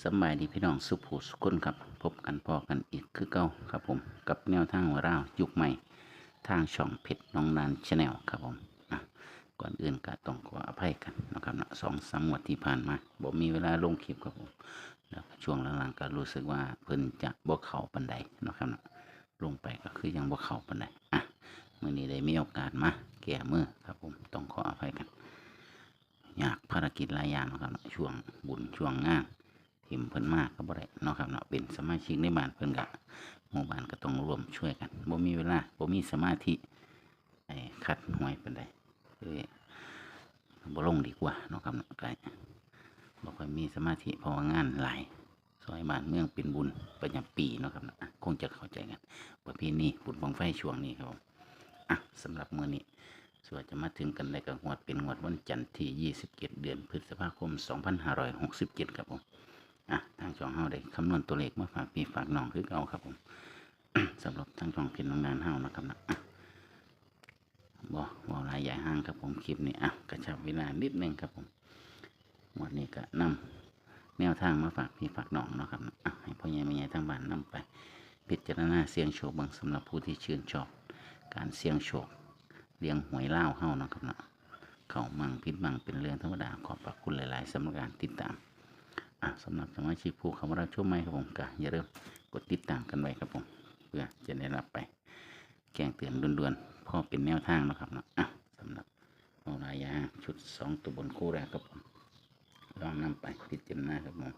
สบายดีพี่น้องสุภูสุคนครับ พบกันพอกันอีกคือเก่าครับผม กับแนวทางหัวราวยุคใหม่ ทางช่องเพชรน้องนานชาแนลครับผมก่อนอื่นก็ต้องขออภัยกันนะครับนะสองสามงวดที่ผ่านมาบ่มีเวลาลงคลิปครับผมแล้วช่วงหลังๆก็รู้สึกว่าเพิ่นจะบ่เข้าปันใดนะครับนะลงไปก็คือยังบ่เข้าปันใดอะมื้อนี้ได้มีโอกาสมาแก้มือครับผมต้องขออภัยกัน อยากภารกิจหลายอย่างนะครับช่วงบุญช่วงงาน ทิมเพิ่นมากก็บ่ได้เนาะครับเนาะเป็นสมาชิกในบ้านเพิ่นก็หมู่บ้านก็ต้องร่วมช่วยกันบ่มีเวลาบ่มีสมาธิไอ้คัดหวยเปานใดคือบ่ลงดีกว่าเนาะครับเนาะก็บ่ค่อยมีสมาธิเพราะว่างานหลายซอยบ้านเมืองเป็นบุญประจำปีเนาะครับเนาะอะคงจะเข้าใจกันประเพณีบุญบังไฟช่วงนี้ครับผมอะสำหรับมื้อนี้ส่วนจะมาถึงกันในกับงวดเป็นงวดวันจันทร์ที่ 27 เดือนพฤษภาคม 2567 ครับผม อะทางช่องเฮาได้คำนวณตัวเลขมาฝากพี่ฝากน้องคือเก่าครับผมสำหรับทางช่องพียนน้องนานเฮานะครับนะบ่บ่หลายใหญ่ห้างครับผมคลิปนี้อะกระชับเวลานิดนึงครับผมวันนี้ก็นำแนวทางมาฝากพี่ฝากน้องเนาะครับอะให้พ่อใหญ่แม่ใหญ่ทางบ้านนำไป พิจารณาเสียงโชคบางสำหรับผู้ที่ชื่นชอบ การเสี่ยงโชคเลี้ยงหวยเล่าเฮาเนาะครับเนาะเขามั่งพิษมั่งเป็นเรื่องธรรมดาขอบพระคุณหลาย ๆสำหรับการติดตาม สำหรับสมาชิกผู้เข้ามารับชมใหม่ครับผมก็อย่าลืมกดติดตามกันไว้ครับผมเพื่อจะได้รับไป แจ้งเตือนด่วนๆพ่อเป็นแนวทางนะครับเนาะอะสำหรับโมรายาชุดสองตัวบนคู่แรกครับผมลองนำไปพิจารณาครับผม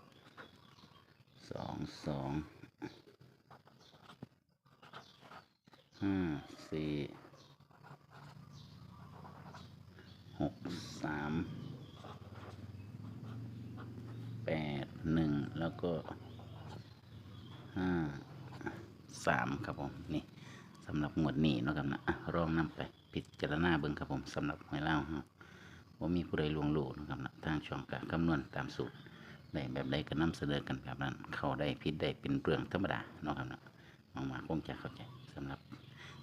สองสองห้าสี่ หกสามแปดหนึ่งแล้วก็ห้า สามครับผมนี่สำหรับหมวดนี้นะครับนะอ่องนำไปพิจารณาเบิ่งครับผมสำหรับหวยเล่าเฮาว่ามีผู้ใดลวงโลกนะครับนะทางช่องการคำนวณตามสูตรได้แบบใดก็นำเสนอกันแบบนั้น เข้าได้ผิดได้เป็นเรื่องธรรมดานะครับนะมองมาคงจะเข้าใจสำหรับ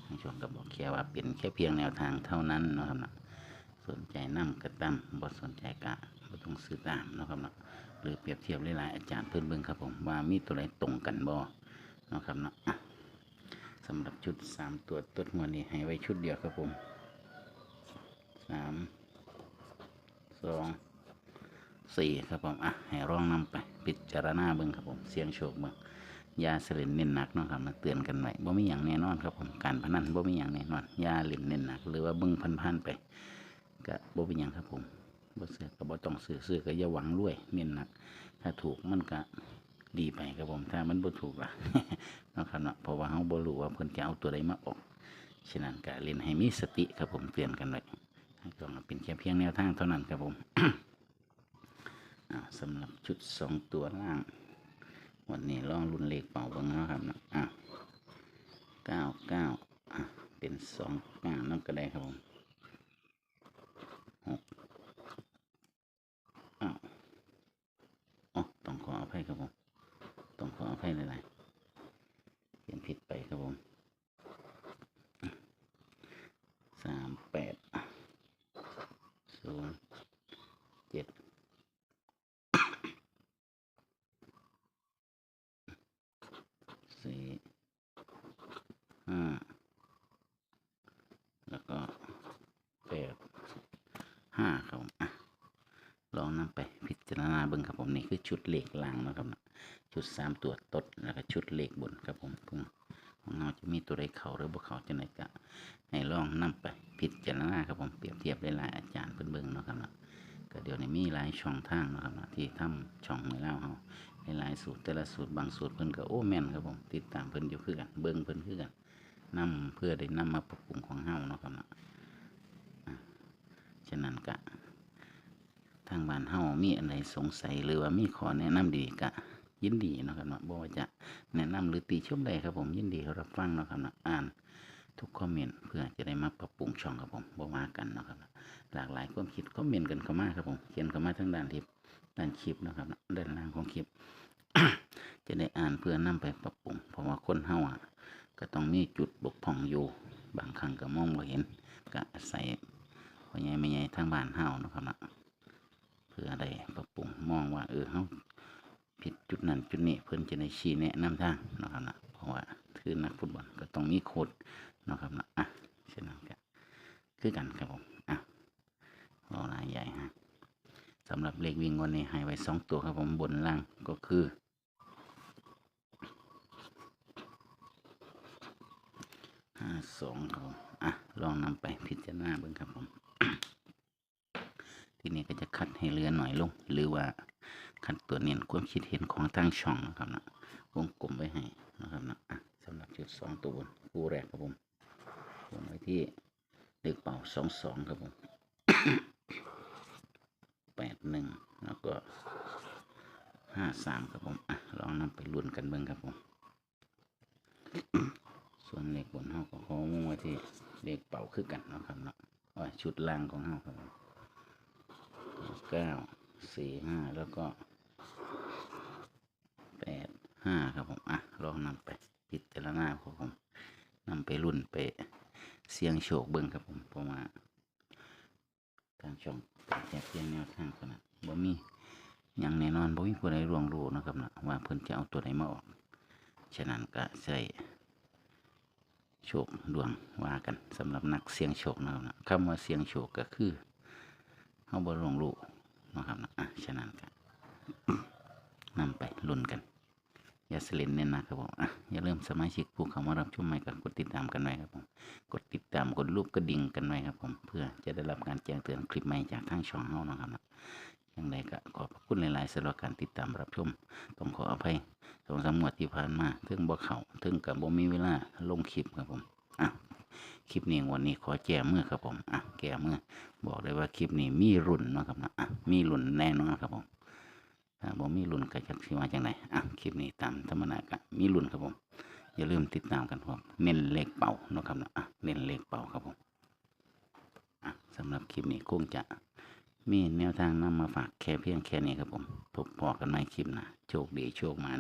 ทางช่องก็บอกแค่ว่าเป็นแค่เพียงแนวทางเท่านั้นนะครับนะสนใจนำกระตั้มบ่สนใจกะบ่ต้องซื้อตามนะครับเนาะหรือเปรียบเทียบหลายๆอาจารย์เพิ่นเบิ่งครับผมว่ามีตัวใดตรงกันบ่นะครับเนาะำหรับชุดสามตัวต้นหัวนี้ให้ไว้ชุดเดียวครับผมสามสองสี่ครับผม อะ ให้ร้องนำไป พิจารณาเบิ่งครับผม เสียงโชคเบิ่งยาเสลินเน้นหนักเนาะครับมาเตือนกันไว้บ่มีอย่างแน่นอนครับผม การพนันบ่มีอย่างแน่นอนยาเล่นเน้นหนัก หรือว่าเบิ่งพันๆไปก็บ่เป็นหยังครับผมบ่ซื้อก็บ่ต้องซื้อซื้อก็อย่าหวังรวยเน้นหนัก ถ้าถูกมันก็ดีไปครับผม ถ้ามันบ่ถูกล่ะ เนาะเนาะเพราะว่าเฮาบ่รู้ว่าเพิ่นจะเอาตัวใดมาออกฉะนั้นก็เล่นให้มีสติครับผมเตือนกันไว้ก็เป็นแค่เพียงแนวทางเท่านั้นครับผมอ่าสำหรับชุดสองตัวล่าง วันนี้ลองรุ่นเลขเป่าเบิ่งเนาะครับเนาะอะเก้าเก้าอะเป็นสองเก้านั่นก็ได้ครับผม อ้าวอ๋อต้องขออภัยครับผม ต้องขออภัยหลายๆเขียนผิดไปครับผม สามแปด ศูนย์เจ็ดสี่ห้าแล้วก็แปดห้าครับผมอะลองนำไปพิจารณาเบิ่งครับผมนี่คือชุดเหลขล่างนะครับ ชุดสามตัวตดแล้วก็ชุดเหลขบนครับผม เพิ่งของเราจะมีตัวใดเขาหรือบ่เขาจะไหนก็ให้ลองนำไปพิจารณาครับผมเปรียบเทียบหลายๆอาจารย์เพิ่นเบิ่งเนาะครับเนาะก็เดี๋ยวนี้มีหลายช่องทางเนาะครับเนาะที่ทำช่องให้เราเฮาหลายๆสูตรแต่ละสูตรบางสูตรเพิ่นก็โอ้แม่นครับผมติดตามเพิ่นอยู่คือกันเบิ่งเพิ่นคือกันนํเพื่อได้นำมาปรับปรุงของเฮาเนาะครับเนาะฉะนั้นก็ทางบ้านเฮามีอะไรสงสัยหรือว่ามีขอแนะนำดีก็ ยินดีนะครับเนาะบ่ว่าจะแนะนำหรือติชมใดครับผมยินดีรับฟังนะครับเนาะอ่านทุกคอมเมนต์เพื่อจะได้มาปรับปรุงช่องครับผมบ่ว่ากันนะครับนะหลากหลายความคิดคอมเมนต์กันเข้ามาครับผมเขียนเข้ามาทั้งด้านทิปด้านคลิปนะครับนะด้านล่างของคลิป จะได้อ่านเพื่อนำไปปรับปรุงเพราะว่าคนเฮาอะก็ต้องมีจุดบกพร่องอยู่บางครั้งก็มองบ่เห็นก็อาศัยพ่อใหญ่แม่ใหญ่ทางบ้านเฮานะครับเนะเพื่อได้ปรับปรุงมองว่าเออเขา จุดนั้นจุดนี้เพิ่นจะได้ชี้แนะนำทางนะครับนะเพราะว่าคือนักฟุตบอลก็ต้องมีโค้ดนะครับนะอะฉะนั้นก็คือกันครับผมอะรอลายใหญ่ฮะสำหรับเลขวิ่งวันนี้ให้ไว้สองตัวครับผมบนล่างก็คือห้าสองครับผมอะลองนำไปพิจารณาเบิ่งครับผมทีนี้ก็จะคัดให้เหลือหน่อยลง หรือว่า คัดตัวเน้นความคิดเห็นของทางช่องนะครับนะวงกลมไว้ให้นะครับนะอะสำหรับชุดสองตัวบนคู่แรกครับผมวงไว้ที่เลขเป่าสองสองครับผมแปดหนึ่งแล้วก็ห้าสามครับผมอะลองนำไปลุ้นกันเบิ่งครับผม ส่วนเลขบนเฮาก็ขอมุ่งไว้ที่เลขเป่าคือกันนะครับเนาะชุดล่างของเฮาครับผมเก้าสี่ห้าแล้วก็ ห้าครับผม อะ ลองนำไปพิจารณาครับผมนำไปรุ่นไปเสียงโชคเบิ้งครับผมเพราะว่าทางช่องแค่เพียงแนวทางเท่านั้นบ่มีอย่างแน่นอนบ่มีผู้ใดร่วงรู้นะครับนะว่าเพิ่นจะเอาตัวไหนมาออก ฉะนั้นก็ใส่โชคดวงว่ากันสำหรับนักเสียงโชคนะครับนะคำว่าเสียงโชคก็คือเขาบ่รวงรู้นะครับนะอะฉะนั้นก็นำไปลุ้นกัน ย่าสลินเน้นนะครับผมอย่าลืมสมาชิกผู้เข้ามารับชมใหม่ก็กดติดตามกันไว้ครับผมกดติดตามกดรูปกระดิ่งกันไว้ครับผมเพื่อจะได้รับการแจ้งเตือนคลิปใหม่จากทางช่องเฮาเนะครับนะอย่างไรก็ขอบพระคุณหลายๆสำหรับการติดตามรับชมต้องขออภัยสองสามงวดที่ผ่านมาถึงบ่เข้าถึงกับบ่มีเวลาลงคลิปครับผมอะคลิปนี้วันนี้ขอแก้มือครับผมอะแก้มือบอกเลยว่าคลิปนี้มีรุ่นนะครับนะอะมีรุ่นแน่นอนครับผม ถ้าบ่มีรุ่นก็จะสิมาจังไดอะคลิปนี้ตามธรรมดาก็มีรุ่นครับผมอย่าลืมติดตามกันครับเน้นเลขเป่านะครับนะอะเน้นเลขเป่าครับผมอะสำหรับคลิปนี้คงจะมีแนวทางนำมาฝากแค่เพียงแค่นี้ครับผมพบพอกันใหม่คลิปน้าโชคดีโชคมาน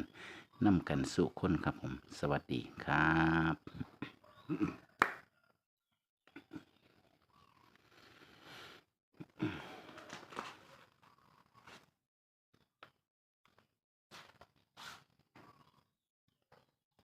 นำกันสู่คนครับผม สวัสดีครับ